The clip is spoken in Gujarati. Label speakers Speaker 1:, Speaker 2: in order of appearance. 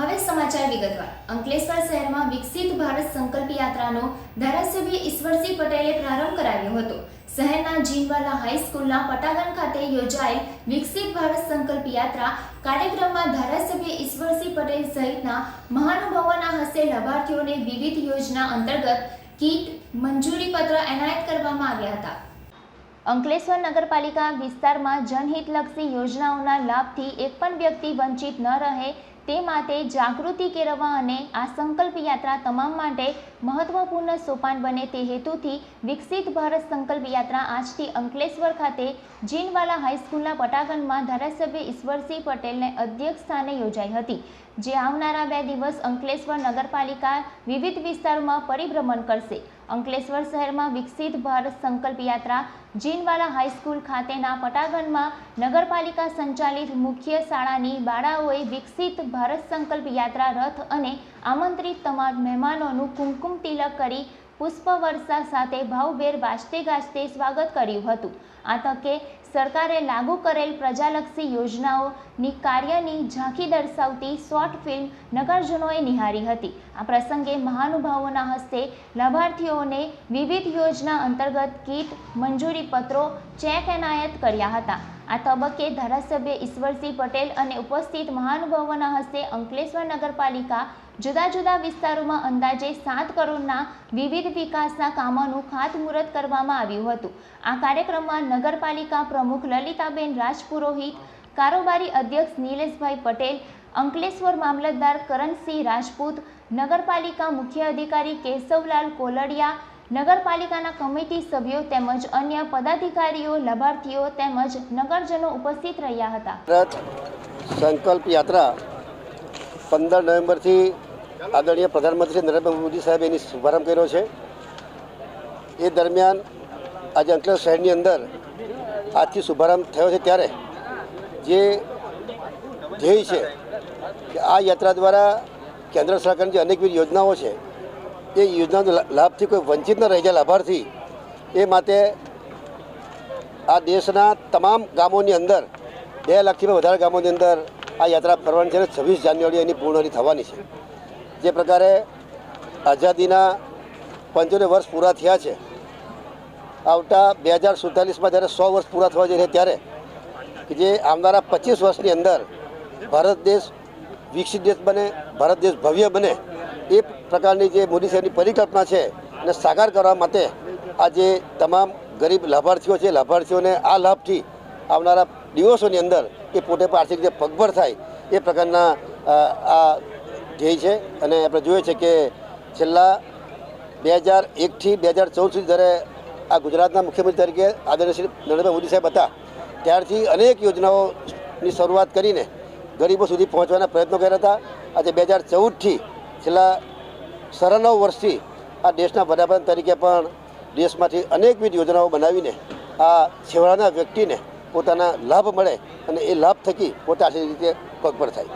Speaker 1: હવે સમાચાર વિગતવાર. અંકલેશ્વર શહેરમાં વિકસિત ભારત સંકલ્પ યાત્રાનો ધારાસભ્ય ઈશ્વરસિંહ પટેલે પ્રારંભ કરાવ્યો હતો. શહેરના જીનવાલા હાઈસ્કૂલના પટાગણ ખાતે યોજાયેલ વિકસિત ભારત સંકલ્પ યાત્રા કાર્યક્રમમાં ધારાસભ્ય ઈશ્વરસિંહ પટેલ સહિતના મહાનુભાવોના હસ્તે લાભાર્થીઓને વિવિધ યોજના અંતર્ગત કીટ મંજૂરી પત્ર એનાયત કરવામાં આવ્યા હતા. અંકલેશ્વર નગરપાલિકા વિસ્તારમાં જનહિતલક્ષી યોજનાઓના લાભથી એક પણ વ્યક્તિ વંચિત ન રહે તે માટે જાગૃતિ કેળવવા અને આ સંકલ્પ યાત્રા તમામ માટે મહત્વપૂર્ણ સોપાન બને તે હેતુથી વિકસિત ભારત સંકલ્પ યાત્રા આજથી અંકલેશ્વર ખાતે જીનવાલા હાઈસ્કૂલના પટાગણમાં ધારાસભ્ય ઈશ્વરસિંહ પટેલને અધ્યક્ષ સ્થાને યોજાઈ હતી, જે આવનારા બે દિવસ અંકલેશ્વર નગરપાલિકા વિવિધ વિસ્તારોમાં પરિભ્રમણ કરશે. અંકલેશ્વર શહેરમાં વિકસિત ભારત સંકલ્પ યાત્રા જીનવાલા હાઈસ્કૂલ ખાતેના પટાગણમાં નગરપાલિકા સંચાલિત મુખ્ય શાળાની બાળાઓએ વિકસિત ભારત સંકલ્પ યાત્રા રથ અને આમંત્રિત તમામ મહેમાનોનું કુમકુમ તિલક કરી પુષ્પવર્ષા સાથે ભાવભેર વાજતે ગાજતે સ્વાગત કર્યું હતું. આ તકે સરકારે લાગુ કરેલ પ્રજાલક્ષી યોજનાઓની કાર્યની ઝાંખી દર્શાવતી શોર્ટ ફિલ્મ નગરજનોએ નિહાળી હતી. આ પ્રસંગે મહાનુભાવોના હસ્તે લાભાર્થીઓને વિવિધ યોજના અંતર્ગત કીટ, મંજૂરી પત્રો, ચેક એનાયત કર્યા હતા. આ તબક્કે ધારાસભ્ય ઈશ્વરસિંહ પટેલ અને ઉપસ્થિત મહાનુભાવોના હસ્તે અંકલેશ્વર નગરપાલિકા જુદા જુદા વિસ્તારોમાં અંદાજે સાત કરોડના વિવિધ વિકાસના કામોનું ખાતમુહૂર્ત કરવામાં આવ્યું હતું. આ કાર્યક્રમમાં નગરપાલિકા પ્રમુખ લલિતાબેન રાજપુરોહિત, કારોબારી અધ્યક્ષ નિલેશભાઈ પટેલ, અંકલેશ્વર મામલતદાર કરણસિંહ રાજપૂત, નગરપાલિકા મુખ્ય અધિકારી કેશવલાલ કોલડિયા નગરપાલિકાના કમિટી સભ્યો તેમજ અન્ય પદાધિકારીઓ, લાભાર્થીઓ તેમજ નગરજનો ઉપસ્થિત રહ્યા હતા.
Speaker 2: રથ સંકલ્પ યાત્રા પંદર નવેમ્બરથી આદરણીય પ્રધાનમંત્રી નરેન્દ્ર મોદી સાહેબ એની શુભારંભ કર્યો છે. એ દરમિયાન આજે અંકલેશ્વર શહેરની અંદર આજથી શુભારંભ થયો છે ત્યારે જે ધ્યેય છે કે આ યાત્રા દ્વારા કેન્દ્ર સરકારની જે અનેકવિધ યોજનાઓ છે એ યોજનાનો લાભથી કોઈ વંચિત ન રહી જાય લાભાર્થી, એ માટે આ દેશના તમામ ગામોની અંદર, બે લાખથી વધારે ગામોની અંદર આ યાત્રા ફરવાની છે અને છવ્વીસ જાન્યુઆરી એની પૂર્ણની થવાની છે. જે પ્રકારે આઝાદીના પંચોતેર વર્ષ પૂરા થયા છે. આવતા બે હજાર સુડતાલીસમાં જ્યારે સો વર્ષ પૂરા થવા જઈ રહ્યા ત્યારે જે આવનારા પચીસ વર્ષની અંદર ભારત દેશ વિકસિત દેશ બને, ભારત દેશ ભવ્ય બને એ પ્રકારની જે મોદી સાહેબની પરિકલ્પના છે એને સાકાર કરવા માટે આજે તમામ ગરીબ લાભાર્થીઓ છે, લાભાર્થીઓને આ લાભથી આવનારા દિવસોની અંદર એ પોતે પણ આર્થિક રીતે પગભર થાય એ પ્રકારના આ ધ્યેય છે. અને આપણે જોઈએ છે કે છેલ્લા બે હજાર એકથી બે હજાર ચૌદ સુધી જ્યારે આ ગુજરાતના મુખ્યમંત્રી તરીકે આદરણીય શ્રી નરેન્દ્રભાઈ મોદી સાહેબ હતા, ત્યારથી અનેક યોજનાઓની શરૂઆત કરીને ગરીબો સુધી પહોંચવાના પ્રયત્નો કર્યા હતા. આજે બે હજાર ચૌદથી છેલ્લા સાડા નવ વર્ષથી આ દેશના વડાપ્રધાન તરીકે પણ દેશમાંથી અનેકવિધ યોજનાઓ બનાવીને આ છેવાડાના વ્યક્તિને પોતાના લાભ મળે અને એ લાભ થકી પોતાની રીતે પગભર થાય.